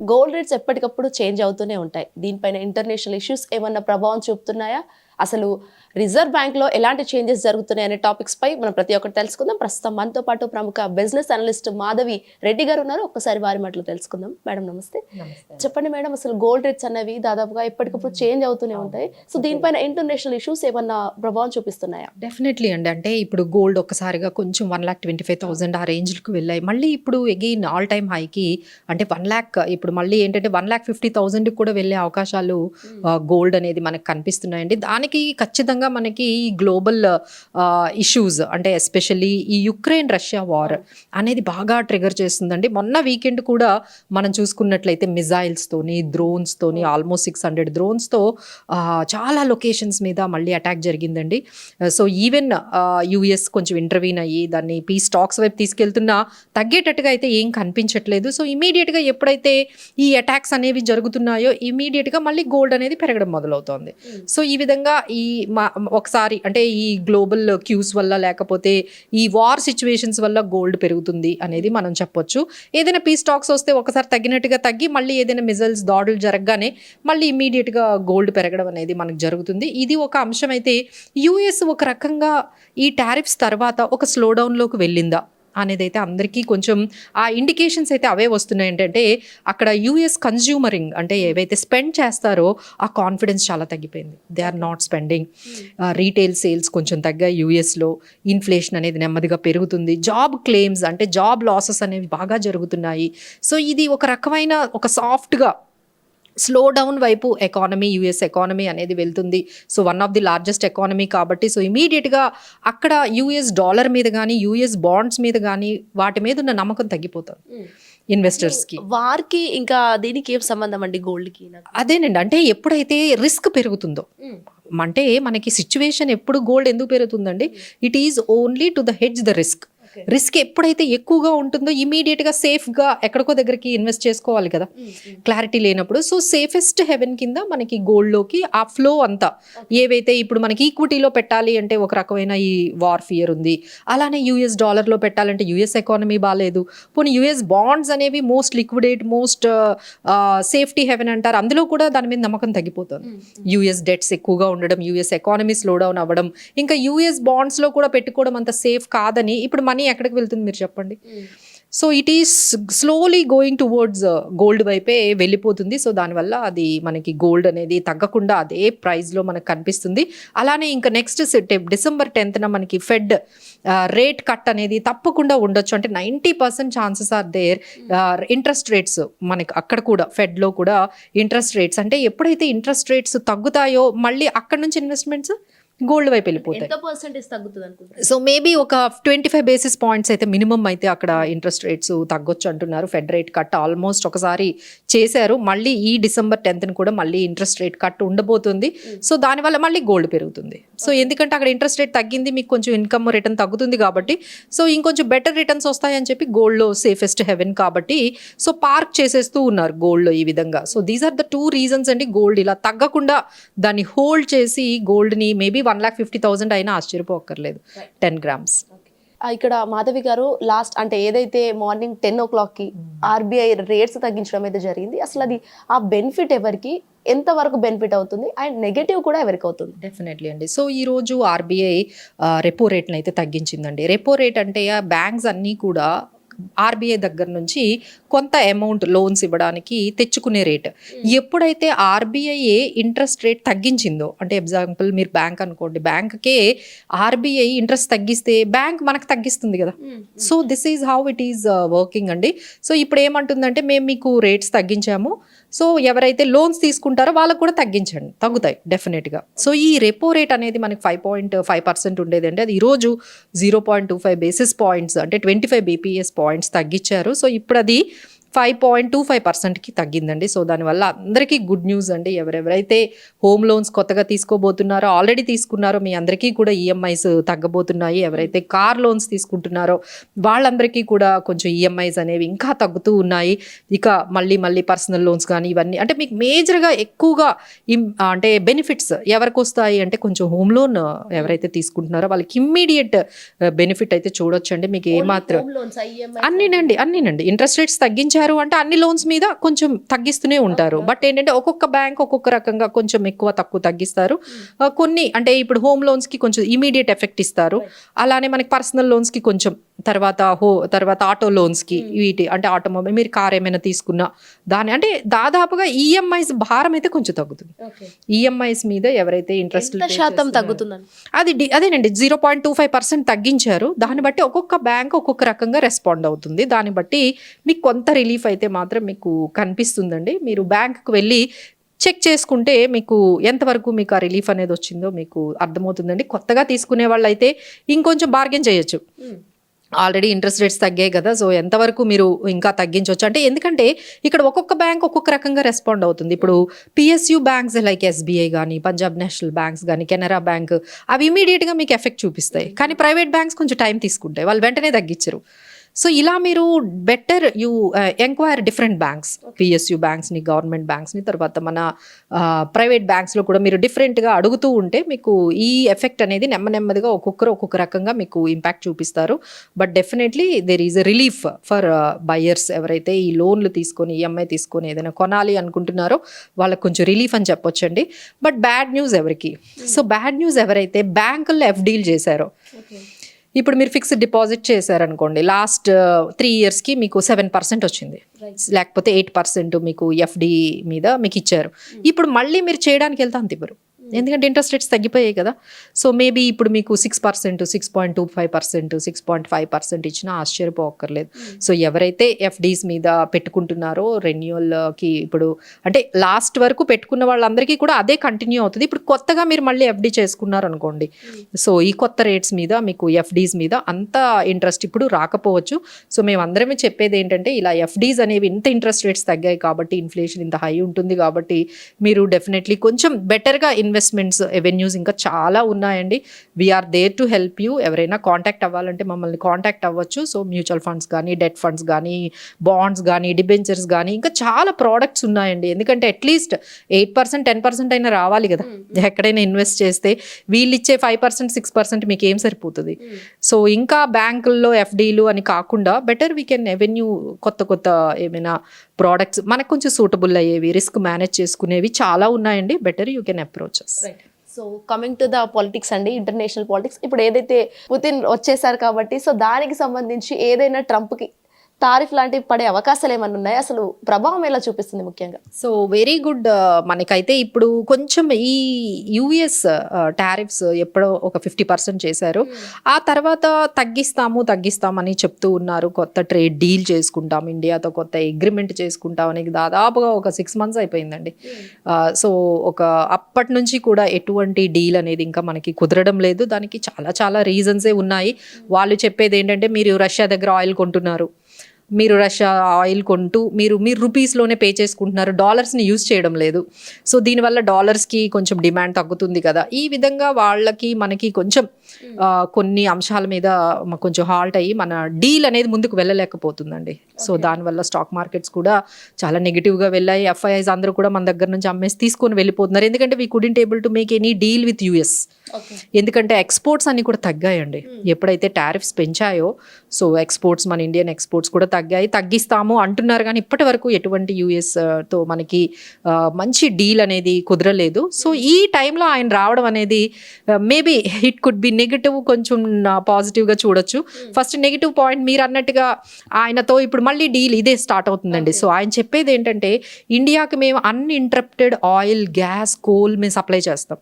Gold rates ఎప్పటికప్పుడు change అవుతూనే ఉంటాయి. దీనిపైన ఇంటర్నేషనల్ ఇష్యూస్ ఏమన్నా ప్రభావం చూపుతున్నాయా? అసలు రిజర్వ్ బ్యాంక్లో ఎలాంటి చేంజెస్ జరుగుతున్నాయి అనే టాపిక్స్ పై మనం ప్రతి ఒక్కటి తెలుసుకుందాం. ప్రస్తుతం మనతో పాటు ప్రముఖ బిజినెస్ అనలిస్ట్ మాధవి రెడ్డి గారు ఉన్నారు. ఒక్కసారి వారి మాటలు తెలుసుకుందాం. మేడం నమస్తే. చెప్పండి మేడం అసలు గోల్డ్ రేట్స్ అనేవి దాదాపుగా ఎప్పటికప్పుడు చేంజ్ అవుతూనే ఉంటాయి. సో దీనిపైన ఇంటర్నేషనల్ ఇష్యూస్ ఏమన్నా ప్రభావం చూపిస్తున్నాయా? డెఫినెట్లీ అండి. అంటే ఇప్పుడు గోల్డ్ ఒక్కసారిగా కొంచెం one lakh twenty five thousand ఆ రేంజ్కి వెళ్ళాయి. మళ్ళీ ఇప్పుడు ఎగెయిన్ ఆల్ టైమ్ హైకి అంటే వన్ ల్యాక్ ఇప్పుడు మళ్ళీ ఏంటంటే వన్ ల్యాక్ ఫిఫ్టీ థౌసండ్కి కూడా వెళ్ళే అవకాశాలు గోల్డ్ అనేది మనకు కనిపిస్తున్నాయండి. దానికి ఖచ్చితంగా మనకి ఈ గ్లోబల్ ఇష్యూస్ అంటే ఎస్పెషల్లీ ఈ యుక్రెయిన్ రష్యా వార్ అనేది బాగా ట్రిగర్ చేస్తుందండి. మొన్న వీకెండ్ కూడా మనం చూసుకున్నట్లయితే మిజైల్స్తోని డ్రోన్స్తోని ఆల్మోస్ట్ సిక్స్ హండ్రెడ్ డ్రోన్స్తో చాలా లొకేషన్స్ మీద మళ్ళీ అటాక్ జరిగిందండి. సో ఈవెన్ యూఎస్ కొంచెం ఇంటర్వ్యూన్ అయ్యి దాన్ని పీ స్టాక్స్ వైపు తీసుకెళ్తున్నా తగ్గేటట్టుగా అయితే ఏం కనిపించట్లేదు. సో ఇమీడియట్గా ఎప్పుడైతే ఈ అటాక్స్ అనేవి జరుగుతున్నాయో ఇమీడియట్గా మళ్ళీ గోల్డ్ అనేది పెరగడం మొదలవుతోంది. సో ఈ విధంగా ఈ మా ఒకసారి అంటే ఈ గ్లోబల్ క్యూస్ వల్ల లేకపోతే ఈ వార్ సిచ్యువేషన్స్ వల్ల గోల్డ్ పెరుగుతుంది అనేది మనం చెప్పొచ్చు. ఏదైనా పీ స్టాక్స్ వస్తే ఒకసారి తగ్గినట్టుగా తగ్గి మళ్ళీ ఏదైనా మిజల్స్ దాడులు జరగగానే మళ్ళీ ఇమీడియట్గా గోల్డ్ పెరగడం అనేది మనకు జరుగుతుంది. ఇది ఒక అంశం అయితే యూఎస్ ఒక రకంగా ఈ టారిఫ్స్ తర్వాత ఒక స్లో డౌన్లోకి వెళ్ళిందా? అనేది అయితే అందరికీ కొంచెం ఆ ఇండికేషన్స్ అయితే అవే వస్తున్నాయి. ఏంటంటే అక్కడ యూఎస్ కన్జ్యూమరింగ్ అంటే ఏవైతే స్పెండ్ చేస్తారో ఆ కాన్ఫిడెన్స్ చాలా తగ్గిపోయింది. They are not spending retail sales కొంచెం తగ్గాయి యూఎస్లో ఇన్ఫ్లేషన్ అనేది నెమ్మదిగా పెరుగుతుంది. జాబ్ క్లెయిమ్స్ అంటే జాబ్ లాసెస్ అనేవి బాగా జరుగుతున్నాయి. సో ఇది ఒక రకమైన ఒక సాఫ్ట్గా స్లో డౌన్ వైపు ఎకానమీ యుఎస్ ఎకానమీ అనేది వెళ్తుంది. So one of the largest economy కాబట్టి సో ఇమీడియట్గా అక్కడ యుఎస్ డాలర్ మీద కానీ యుఎస్ బాండ్స్ మీద కానీ వాటి మీద ఉన్న నమ్మకం తగ్గిపోతుంది ఇన్వెస్టర్స్కి వార్కి ఇంకా దీనికి ఏం సంబంధం అండి? గోల్డ్కి నాకు? అదేనండి. అంటే ఎప్పుడైతే రిస్క్ పెరుగుతుందో అంటే మనకి సిచ్యువేషన్ ఎప్పుడు గోల్డ్ ఎందుకు పెరుగుతుందండి? It is only to the hedge the risk risk ఎప్పుడైతే ఎక్కువగా ఉంటుందో ఇమీడియట్గా సేఫ్గా ఎక్కడికో దగ్గరికి ఇన్వెస్ట్ చేసుకోవాలి కదా. క్లారిటీ లేనప్పుడు. సో సేఫెస్ట్ హెవెన్ కింద మనకి గోల్డ్లోకి ఆ ఫ్లో అంతా. ఏవైతే ఇప్పుడు మనకి ఈక్విటీలో పెట్టాలి అంటే ఒక రకమైన ఈ వార్ ఫియర్ ఉంది. అలానే యూఎస్ డాలర్లో పెట్టాలంటే యూఎస్ ఎకానమీ బాగాలేదు పోనీ యూఎస్ బాండ్స్ అనేవి most liquidate most safety haven అంటారు. అందులో కూడా దాని మీద నమ్మకం తగ్గిపోతుంది. యూఎస్ డెట్స్ ఎక్కువగా ఉండడం యూఎస్ ఎకానమీ స్లో డౌన్ అవ్వడం. ఇంకా యూఎస్ బాండ్స్లో కూడా పెట్టుకోవడం అంత సేఫ్ కాదని ఇప్పుడు మనీ ఎక్కడికి వెళ్తుంది మీరు చెప్పండి. So it is slowly going towards gold వైపే వెళ్ళిపోతుంది. సో దానివల్ల అది మనకి గోల్డ్ అనేది తగ్గకుండా అదే ప్రైస్లో మనకు కనిపిస్తుంది. అలానే ఇంకా నెక్స్ట్ డిసెంబర్ టెన్త్న మనకి ఫెడ్ రేట్ కట్ అనేది తప్పకుండా ఉండొచ్చు. అంటే ninety percent chances are there interest rates మనకి అక్కడ కూడా ఫెడ్లో కూడా ఇంట్రెస్ట్ రేట్స్ అంటే ఎప్పుడైతే ఇంట్రెస్ట్ రేట్స్ తగ్గుతాయో మళ్ళీ అక్కడ నుంచి ఇన్వెస్ట్మెంట్స్ గోల్డ్ వైపు వెళ్ళిపోతాయి. సో మేబీ ఒక ట్వంటీ ఫైవ్ బేసిస్ పాయింట్స్ అయితే మినిమం అయితే అక్కడ ఇంట్రెస్ట్ రేట్స్ తగ్గొచ్చు అంటున్నారు. ఫెడ్ రేట్ కట్ ఆల్మోస్ట్ ఒకసారి చేశారు. మళ్ళీ ఈ డిసెంబర్ టెన్త్ని కూడా మళ్ళీ ఇంట్రెస్ట్ రేట్ కట్ ఉండబోతుంది. సో దానివల్ల మళ్ళీ గోల్డ్ పెరుగుతుంది. సో ఎందుకంటే అక్కడ ఇంట్రెస్ట్ రేట్ తగ్గింది మీకు కొంచెం ఇన్కమ్ రిటర్న్ తగ్గుతుంది కాబట్టి. సో ఇంకొంచెం బెటర్ రిటర్న్స్ వస్తాయని చెప్పి గోల్డ్లో సేఫెస్ట్ హెవెన్ కాబట్టి సో పార్క్ చేసేస్తూ ఉన్నారు గోల్డ్లో ఈ విధంగా. So these are the two reasons అండి గోల్డ్ ఇలా తగ్గకుండా దాన్ని హోల్డ్ చేసి గోల్డ్ని maybe one lakh fifty thousand అయినా ఆశ్చర్యపోక్కర్లేదు. Ten grams. ఇక్కడ మాధవి గారు లాస్ట్ అంటే ఏదైతే మార్నింగ్ టెన్ ఓ క్లాక్కి ఆర్బీఐ రేట్స్ తగ్గించడం అయితే జరిగింది. అసలు అది ఆ బెనిఫిట్ ఎవరికి ఎంత వరకు బెనిఫిట్ అవుతుంది? అండ్ నెగటివ్ కూడా ఎవరికి అవుతుంది? డెఫినెట్లీ అండి. సో ఈరోజు ఆర్బీఐ రెపో రేట్ని అయితే తగ్గించిందండి. రెపో రేట్ అంటే బ్యాంక్స్ అన్నీ కూడా ఆర్బీఐ దగ్గర నుంచి కొంత అమౌంట్ లోన్స్ ఇవ్వడానికి తెచ్చుకునే రేట్ ఎప్పుడైతే ఆర్బీఐ ఇంట్రెస్ట్ రేట్ తగ్గించిందో అంటే ఎగ్జాంపుల్ మీరు బ్యాంక్ అనుకోండి బ్యాంక్కే ఆర్బీఐ ఇంట్రెస్ట్ తగ్గిస్తే బ్యాంక్ మనకు తగ్గిస్తుంది కదా. So this is how it is working అండి. సో ఇప్పుడు ఏమంటుందంటే మేము మీకు రేట్స్ తగ్గించాము. సో ఎవరైతే లోన్స్ తీసుకుంటారో వాళ్ళకు కూడా తగ్గించండి తగ్గుతాయి డెఫినెట్గా సో ఈ రెపో రేట్ అనేది మనకి ఫైవ్ పాయింట్ ఫైవ్ పర్సెంట్ ఉండేదండి అది ఈరోజు zero point two five basis points అంటే ట్వంటీ ఫైవ్ బీపీఎస్ పాయింట్స్ తగ్గించారు. సో ఇప్పుడు అది ఫైవ్ పాయింట్ టూ ఫైవ్ పర్సెంట్కి తగ్గిందండి. సో దానివల్ల అందరికీ గుడ్ న్యూస్ అండి. ఎవరెవరైతే హోమ్ లోన్స్ కొత్తగా తీసుకోబోతున్నారో ఆల్రెడీ తీసుకున్నారో మీ అందరికీ కూడా ఈఎంఐస్ తగ్గబోతున్నాయి. ఎవరైతే కార్ లోన్స్ తీసుకుంటున్నారో వాళ్ళందరికీ కూడా కొంచెం ఈఎంఐస్ అనేవి ఇంకా తగ్గుతూ ఉన్నాయి. ఇక మళ్ళీ మళ్ళీ పర్సనల్ లోన్స్ కానీ ఇవన్నీ అంటే మీకు మేజర్గా ఎక్కువగా అంటే బెనిఫిట్స్ ఎవరికి వస్తాయి అంటే కొంచెం హోమ్ లోన్ ఎవరైతే తీసుకుంటున్నారో వాళ్ళకి ఇమ్మీడియట్ బెనిఫిట్ అయితే చూడొచ్చండి. మీకు ఏమాత్రం అన్నీనండి అన్నీనండి. ఇంట్రెస్ట్ రేట్స్ తగ్గించారు తగ్గించారు అంటే అన్ని లోన్స్ మీద కొంచెం తగ్గిస్తూనే ఉంటారు. బట్ ఏంటంటే ఒక్కొక్క బ్యాంక్ ఒక్కొక్క రకంగా కొంచెం ఎక్కువ తక్కువ తగ్గిస్తారు. ఆ, కొన్ని అంటే ఇప్పుడు హోమ్ లోన్స్కి కొంచెం ఇమీడియట్ ఎఫెక్ట్ ఇస్తారు. అలానే మనకి పర్సనల్ లోన్స్కి కొంచెం తర్వాత హో తర్వాత ఆటో లోన్స్కి వీటి అంటే ఆటోమొబైల్ మీరు కార్ ఏమైనా తీసుకున్నా దాని అంటే దాదాపుగా ఈఎంఐస్ భారం అయితే కొంచెం తగ్గుతుంది. ఈఎంఐస్ మీద ఎవరైతే ఇంట్రెస్ట్ శాతం తగ్గుతుందని అది అదేనండి zero point two five percent తగ్గించారు. దాన్ని బట్టి ఒక్కొక్క బ్యాంక్ ఒక్కొక్క రకంగా రెస్పాండ్ అవుతుంది. దాన్ని బట్టి మీకు కొంత రిలీఫ్ అయితే మాత్రం మీకు కనిపిస్తుందండి. మీరు బ్యాంకుకు వెళ్ళి చెక్ చేసుకుంటే మీకు ఎంతవరకు మీకు ఆ రిలీఫ్ అనేది వచ్చిందో మీకు అర్థమవుతుందండి. కొత్తగా తీసుకునే వాళ్ళు అయితే ఇంకొంచెం బార్గెన్ చేయొచ్చు. ఆల్రెడీ ఇంట్రెస్ట్ రేట్స్ తగ్గాయి కదా సో ఎంతవరకు మీరు ఇంకా తగ్గించవచ్చు అంటే ఎందుకంటే ఇక్కడ ఒక్కొక్క బ్యాంక్ ఒక్కొక్క రకంగా రెస్పాండ్ అవుతుంది. ఇప్పుడు పిఎస్యు బ్యాంక్స్ లైక్ ఎస్బీఐ కానీ పంజాబ్ నేషనల్ బ్యాంక్స్ కానీ కెనరా బ్యాంక్ అవి ఇమీడియట్గా మీకు ఎఫెక్ట్ చూపిస్తాయి. కానీ ప్రైవేట్ బ్యాంక్స్ కొంచెం టైం తీసుకుంటాయి. వాళ్ళు వెంటనే తగ్గించరు. సో ఇలా మీరు better you enquire different banks PSU బ్యాంక్స్ని government బ్యాంక్స్ని తర్వాత మన ప్రైవేట్ బ్యాంక్స్లో కూడా మీరు డిఫరెంట్గా అడుగుతూ ఉంటే మీకు ఈ ఎఫెక్ట్ అనేది నెమ్మ నెమ్మదిగా ఒక్కొక్కరు ఒక్కొక్క రకంగా మీకు ఇంపాక్ట్ చూపిస్తారు. But definitely there is a relief for buyers ఎవరైతే ఈ లోన్లు తీసుకొని ఈఎంఐ తీసుకొని ఏదైనా కొనాలి అనుకుంటున్నారో వాళ్ళకి కొంచెం రిలీఫ్ అని చెప్పొచ్చండి. బట్ బ్యాడ్ న్యూస్ ఎవరికి? సో బ్యాడ్ న్యూస్ ఎవరైతే బ్యాంకుల్లో ఎఫ్డీలు చేశారో ఇప్పుడు మీరు ఫిక్స్డ్ డిపాజిట్ చేశారనుకోండి లాస్ట్ త్రీ ఇయర్స్కి మీకు సెవెన్ పర్సెంట్ వచ్చింది. లేకపోతే ఎయిట్ పర్సెంట్ మీకు ఎఫ్డి మీద మీకు ఇచ్చారు. ఇప్పుడు మళ్ళీ మీరు చేయడానికి వెళ్తే అంత ఇవ్వరు. ఎందుకంటే ఇంట్రెస్ట్ రేట్స్ తగ్గిపోయాయి కదా. సో మేబీ ఇప్పుడు మీకు six percent six point two five percent six point five percent ఇచ్చినా ఆశ్చర్యపోక్కర్లేదు. సో ఎవరైతే ఎఫ్డీస్ మీద పెట్టుకుంటున్నారో రెన్యువల్కి ఇప్పుడు అంటే లాస్ట్ వరకు పెట్టుకున్న వాళ్ళందరికీ కూడా అదే కంటిన్యూ అవుతుంది. ఇప్పుడు కొత్తగా మీరు మళ్ళీ ఎఫ్డీ చేసుకున్నారు అనుకోండి సో ఈ కొత్త రేట్స్ మీద మీకు ఎఫ్డీస్ మీద అంత ఇంట్రెస్ట్ ఇప్పుడు రాకపోవచ్చు. సో మేము అందరమే చెప్పేది ఏంటంటే ఇలా ఎఫ్డీస్ అనేవి ఇంత ఇంట్రెస్ట్ రేట్స్ తగ్గాయి కాబట్టి ఇన్ఫ్లేషన్ ఇంత హై ఉంటుంది కాబట్టి మీరు డెఫినెట్లీ కొంచెం బెటర్గా ఇన్వెస్ట్మెంట్స్ ఎవెన్యూస్ ఇంకా చాలా ఉన్నాయండి. We're there to help you ఎవరైనా కాంటాక్ట్ అవ్వాలంటే మమ్మల్ని కాంటాక్ట్ అవ్వచ్చు. సో మ్యూచువల్ ఫండ్స్ కానీ డెట్ ఫండ్స్ కానీ బాండ్స్ కానీ డిబెంచర్స్ కానీ ఇంకా చాలా ప్రోడక్ట్స్ ఉన్నాయండి. ఎందుకంటే at least eight percent ten percent అయినా రావాలి కదా. ఎక్కడైనా ఇన్వెస్ట్ చేస్తే వీళ్ళు ఇచ్చే ఫైవ్ పర్సెంట్ సిక్స్ పర్సెంట్ మీకు ఏం సరిపోతుంది? సో ఇంకా బ్యాంకుల్లో ఎఫ్డీలు అని కాకుండా బెటర్ వీ కెన్ ఎవెన్యూ కొత్త కొత్త ఏమైనా ప్రోడక్ట్స్ మనకు కొంచెం సూటబుల్ అయ్యేవి రిస్క్ మేనేజ్ చేసుకునేవి చాలా ఉన్నాయండి. Better you can approaches so coming to the politics అండి ఇంటర్నేషనల్ పాలిటిక్స్ ఇప్పుడు ఏదైతే పుతిన్ వచ్చేసారు కాబట్టి సో దానికి సంబంధించి ఏదైనా ట్రంప్కి తారిఫ్ లాంటివి పడే అవకాశాలు ఏమైనా ఉన్నాయా? అసలు ప్రభావం ఎలా చూపిస్తుంది ముఖ్యంగా? సో వెరీ గుడ్ మనకైతే ఇప్పుడు కొంచెం ఈ యుఎస్ టారిఫ్స్ ఎప్పుడో ఒక ఫిఫ్టీ పర్సెంట్ చేశారు. ఆ తర్వాత తగ్గిస్తాము తగ్గిస్తామని చెప్తూ ఉన్నారు. కొత్త ట్రేడ్ డీల్ చేసుకుంటాం ఇండియాతో కొత్త అగ్రిమెంట్ చేసుకుంటాం అనేది దాదాపుగా ఒక సిక్స్ మంత్స్ అయిపోయిందండి. సో ఒక అప్పటి నుంచి కూడా ఎటువంటి డీల్ అనేది ఇంకా మనకి కుదరడం లేదు. దానికి చాలా చాలా రీజన్సే ఉన్నాయి. వాళ్ళు చెప్పేది ఏంటంటే మీరు రష్యా దగ్గర ఆయిల్ కొంటున్నారు. మీరు రష్యా ఆయిల్ కొంటూ మీరు మీరు రూపీస్లోనే పే చేసుకుంటున్నారు. డాలర్స్ని యూజ్ చేయడం లేదు. సో దీనివల్ల డాలర్స్కి కొంచెం డిమాండ్ తగ్గుతుంది కదా. ఈ విధంగా వాళ్ళకి మనకి కొంచెం ఆ, కొన్ని అంశాల మీద కొంచెం హాల్ట్ అయ్యి మన డీల్ అనేది ముందుకు వెళ్ళలేకపోతుందండి. సో దానివల్ల స్టాక్ మార్కెట్స్ కూడా చాలా నెగిటివ్గా వెళ్ళాయి. ఎఫ్ఐఐస్ అందరూ కూడా మన దగ్గర నుంచి అమ్మేసి తీసుకొని వెళ్ళిపోతున్నారు. ఎందుకంటే we couldn't able to make any deal with US ఎందుకంటే ఎక్స్పోర్ట్స్ అన్ని కూడా తగ్గాయండి. ఎప్పుడైతే టారిఫ్స్ పెంచాయో సో ఎక్స్పోర్ట్స్ మన ఇండియన్ ఎక్స్పోర్ట్స్ కూడా తగ్గాయి తగ్గిస్తాము అంటున్నారు. కానీ ఇప్పటి వరకు ఎటువంటి యూఎస్తో మనకి మంచి డీల్ అనేది కుదరలేదు. సో ఈ టైంలో ఆయన రావడం అనేది maybe it could be negative కొంచెం పాజిటివ్గా చూడొచ్చు. ఫస్ట్ నెగిటివ్ పాయింట్ మీరు అన్నట్టుగా ఆయనతో ఇప్పుడు మళ్ళీ డీల్ ఇదే స్టార్ట్ అవుతుందండి. సో ఆయన చెప్పేది ఏంటంటే ఇండియాకి మేము అన్ఇంటరప్టెడ్ ఆయిల్ గ్యాస్ కోల్ మేము సప్లై చేస్తాం.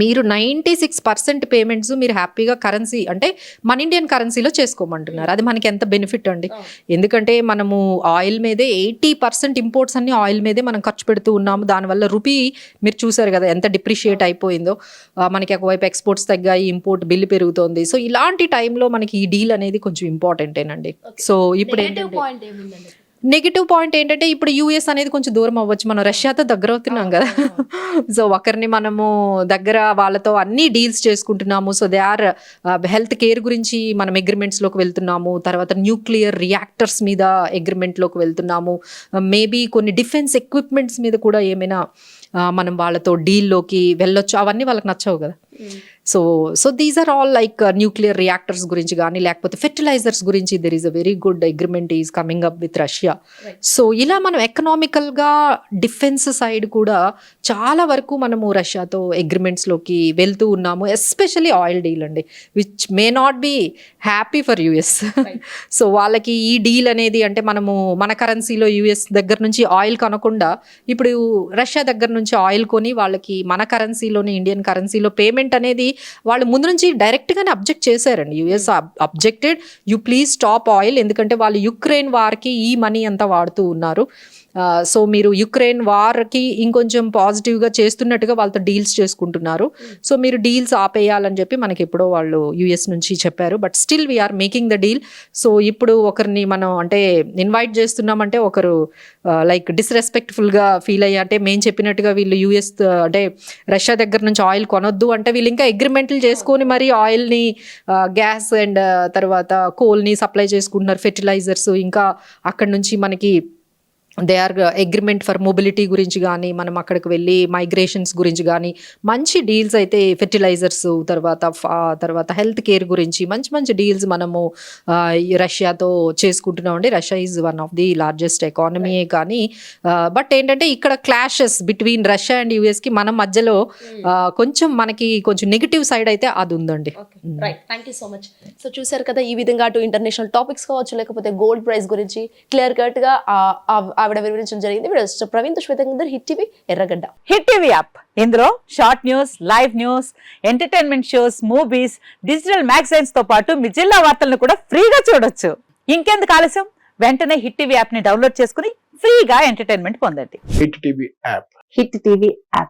మీరు నైంటీ సిక్స్ పర్సెంట్ పేమెంట్స్ మీరు హ్యాపీగా కరెన్సీ అంటే మన ఇండియన్ కరెన్సీలో చేసుకోమంటున్నారు. అది మనకి ఎంత బెనిఫిట్ అండి? ఎందుకంటే మనము ఆయిల్ మీదే ఎయిటీ పర్సెంట్ ఇంపోర్ట్స్ అన్ని ఆయిల్ మీదే మనం ఖర్చు పెడుతూ ఉన్నాము. దానివల్ల రూపీ మీరు చూసారు కదా ఎంత డిప్రిషియేట్ అయిపోయిందో. మనకి ఒకవైపు ఎక్స్పోర్ట్స్ తగ్గాయి ఇంపోర్ట్ బిల్లు పెరుగుతోంది. సో ఇలాంటి టైంలో మనకి ఈ డీల్ అనేది కొంచెం ఇంపార్టెంటేనండి సో ఇప్పుడు నెగిటివ్ పాయింట్ ఏంటంటే ఇప్పుడు యూఎస్ అనేది కొంచెం దూరం అవ్వచ్చు. మనం రష్యాతో దగ్గర అవుతున్నాం కదా. సో ఒకరిని మనము దగ్గర వాళ్ళతో అన్ని డీల్స్ చేసుకుంటున్నాము. So they are health care గురించి మనం అగ్రిమెంట్స్లోకి వెళ్తున్నాము. తర్వాత న్యూక్లియర్ రియాక్టర్స్ మీద అగ్రిమెంట్లోకి వెళ్తున్నాము. మేబీ కొన్ని డిఫెన్స్ ఎక్విప్మెంట్స్ మీద కూడా ఏమైనా ఆ, మనం వాళ్ళతో డీల్లోకి వెళ్ళొచ్చు. అవన్నీ వాళ్ళకి నచ్చవు కదా. So so these are all like nuclear reactors గురించి కానీ లేకపోతే ఫెర్టిలైజర్స్ గురించి there is a very good agreement is coming up with Russia. So ఇలా మనం ఎకనామికల్గా డిఫెన్స్ సైడ్ కూడా చాలా వరకు మనము రష్యాతో అగ్రిమెంట్స్లోకి వెళ్తూ ఉన్నాము ఎస్పెషలీ ఆయిల్ డీల్ అండి which may not be happy for US. So వాళ్ళకి ఈ డీల్ అనేది అంటే మనము మన కరెన్సీలో యుఎస్ దగ్గర నుంచి ఆయిల్ కొనకుండా ఇప్పుడు రష్యా దగ్గర నుంచి ఆయిల్ కొని వాళ్ళకి మన కరెన్సీలోని ఇండియన్ కరెన్సీలో పేమెంట్ అనేది వాళ్ళు ముందు నుంచి డైరెక్ట్గానే అబ్జెక్ట్ చేశారండి. US objected you please stop oil ఎందుకంటే వాళ్ళు యుక్రెయిన్ వారికి ఈ మనీ అంతా వాడుతూ ఉన్నారు. సో మీరు యుక్రెయిన్ వార్కి ఇంకొంచెం పాజిటివ్గా చేస్తున్నట్టుగా వాళ్ళతో డీల్స్ చేసుకుంటున్నారు. సో మీరు డీల్స్ ఆపేయాలని చెప్పి మనకి ఎప్పుడో వాళ్ళు యుఎస్ నుంచి చెప్పారు. But still we're making the deal. So ఇప్పుడు ఒకరిని మనం అంటే ఇన్వైట్ చేస్తున్నామంటే ఒకరు లైక్ డిస్రెస్పెక్ట్ఫుల్గా ఫీల్ అయ్యి అంటే మేము చెప్పినట్టుగా వీళ్ళు యుఎస్ అంటే రష్యా దగ్గర నుంచి ఆయిల్ కొనొద్దు అంటే వీళ్ళు ఇంకా అగ్రిమెంట్లు చేసుకొని మరి ఆయిల్ని గ్యాస్ అండ్ తర్వాత కోల్ని సప్లై చేసుకుంటున్నారు ఫెర్టిలైజర్స్ ఇంకా అక్కడ నుంచి మనకి they are agreement for mobility గురించి కానీ మనం అక్కడికి వెళ్ళి మైగ్రేషన్స్ గురించి కానీ మంచి డీల్స్ అయితే ఫెర్టిలైజర్స్ తర్వాత తర్వాత హెల్త్ కేర్ గురించి మంచి మంచి డీల్స్ మనము రష్యాతో చేసుకుంటున్నామండి. Russia is one of the largest ఎకానమీయే కానీ బట్ ఏంటంటే ఇక్కడ క్లాషెస్ బిట్వీన్ రష్యా అండ్ యూఎస్కి మన మధ్యలో ఆ, కొంచెం మనకి కొంచెం నెగిటివ్ సైడ్ అయితే అది ఉందండి. Right thank you so much so చూసారు కదా ఈ విధంగా అటు ఇంటర్నేషనల్ టాపిక్స్ కావచ్చు లేకపోతే గోల్డ్ ప్రైస్ గురించి క్లియర్ కట్గా ఆ- ఆ- ఆవిడ వివరించడం జరిగింది. Video Praveen శ్వేతందర్ Hit TV Erragadda. Hit TV app. ఇందులో short news live news entertainment shows movies digital మ్యాగజైన్స్తో పాటు మీ జిల్లా వార్తలను కూడా ఫ్రీగా చూడొచ్చు. ఇంకెందుకు ఆలస్యం? వెంటనే హిట్ టీవీ యాప్ని డౌన్లోడ్ చేసుకుని ఫ్రీగా ఎంటర్టైన్మెంట్ పొందండి. Hit TV app. Hit TV app.